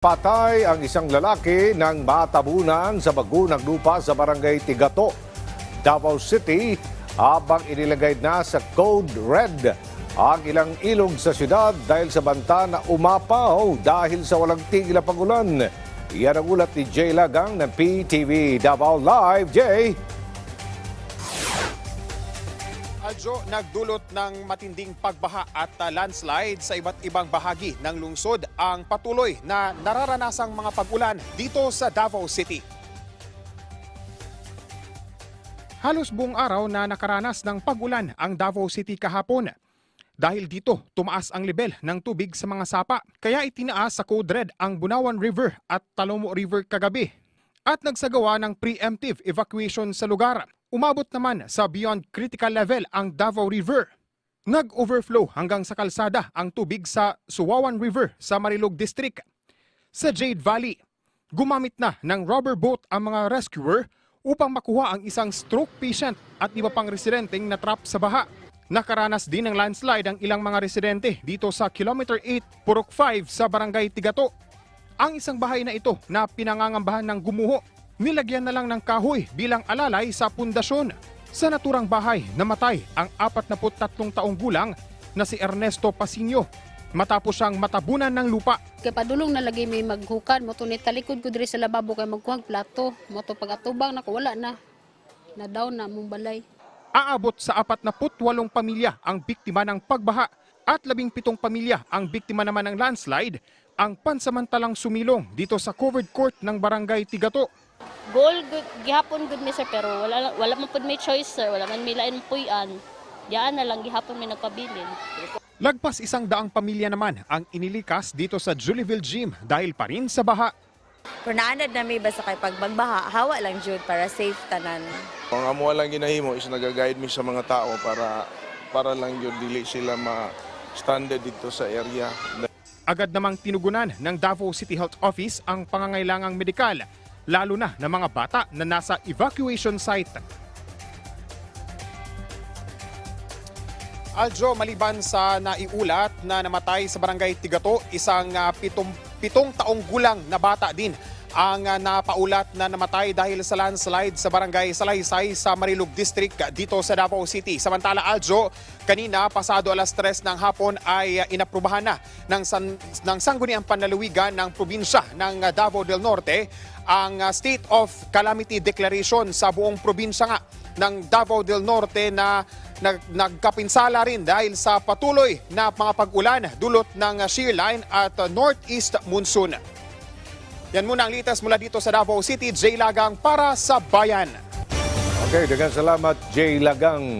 Patay ang isang lalaki ng matabunan sa bagunang lupa sa barangay Tigato, Davao City habang inilagay na sa Code Red ang ilang ilog sa syudad dahil sa banta na umapaw dahil sa walang tigil na pagulan. Yan ang ulat ni Jay Lagang ng PTV Davao Live. Jay! Aljo, nagdulot ng matinding pagbaha at uh, landslide sa iba't ibang bahagi ng lungsod ang patuloy na nararanasang mga pag-ulan dito sa Davao City. Halos buong araw na nakaranas ng pag-ulan ang Davao City kahapon. Dahil dito, tumaas ang level ng tubig sa mga sapa, kaya itinaas sa Code Red ang Bunawan River at Talomo River kagabi. At nagsagawa ng preemptive evacuation sa lugar. Umabot naman sa beyond critical level ang Davao River. Nag-overflow hanggang sa kalsada ang tubig sa Suwawan River sa Marilog District. Sa Jade Valley, gumamit na ng rubber boat ang mga rescuer upang makuha ang isang stroke patient at iba pang residenteng natrap sa baha. Nakaranas din ng landslide ang ilang mga residente dito sa Kilometer 8, Purok 5 sa Barangay Tigato. Ang isang bahay na ito na pinangangambahan ng gumuho, nilagyan na lang ng kahoy bilang alalay sa pundasyon. Sa naturang bahay, namatay ang 43 taong gulang na si Ernesto Pasinio matapos siyang matabunan ng lupa. Kay padulong na lagi may maghukan mo ni talikod ko diri sa lababo kay magkuhag plato. Mo to pagatubang na wala na. Na down na mong balay. Aabot sa 48 pamilya ang biktima ng pagbaha at 17 pamilya ang biktima naman ng landslide ang pansamantalang sumilong dito sa covered court ng barangay Tigato. Goal good, gihapon good mi sir pero wala wala man pud may choice sir, wala man may lain puy-an. Diyan na lang gihapon may nagpabilin. Lagpas isang daang pamilya naman ang inilikas dito sa Julieville Gym dahil pa rin sa baha. Kung naanad na may basta kay pagbagbaha, hawa lang jud para safe tanan. Ang amo lang ginahimo is nagagayad mi sa mga tao para para lang yun dili sila ma standard dito sa area. Agad namang tinugunan ng Davao City Health Office ang pangangailangang medikal, lalo na ng mga bata na nasa evacuation site. Aljo, maliban sa naiulat na namatay sa barangay Tigato, isang ah, pitong, pitong taong gulang na bata din ang ah, napaulat na namatay dahil sa landslide sa barangay Salaysay sa Marilug District dito sa Davao City. Samantala Aljo, kanina pasado alas 3 ng hapon ay ah, inaprubahan na ng, san, ng sangguniang panlalawigan ng probinsya ng ah, Davao del Norte ang State of Calamity Declaration sa buong probinsya nga ng Davao del Norte na nag, nagkapinsala rin dahil sa patuloy na mga pag-ulan dulot ng shear line at northeast monsoon. Yan muna ang litas mula dito sa Davao City. Jay Lagang para sa Bayan. Okay, dagang salamat Jay Lagang.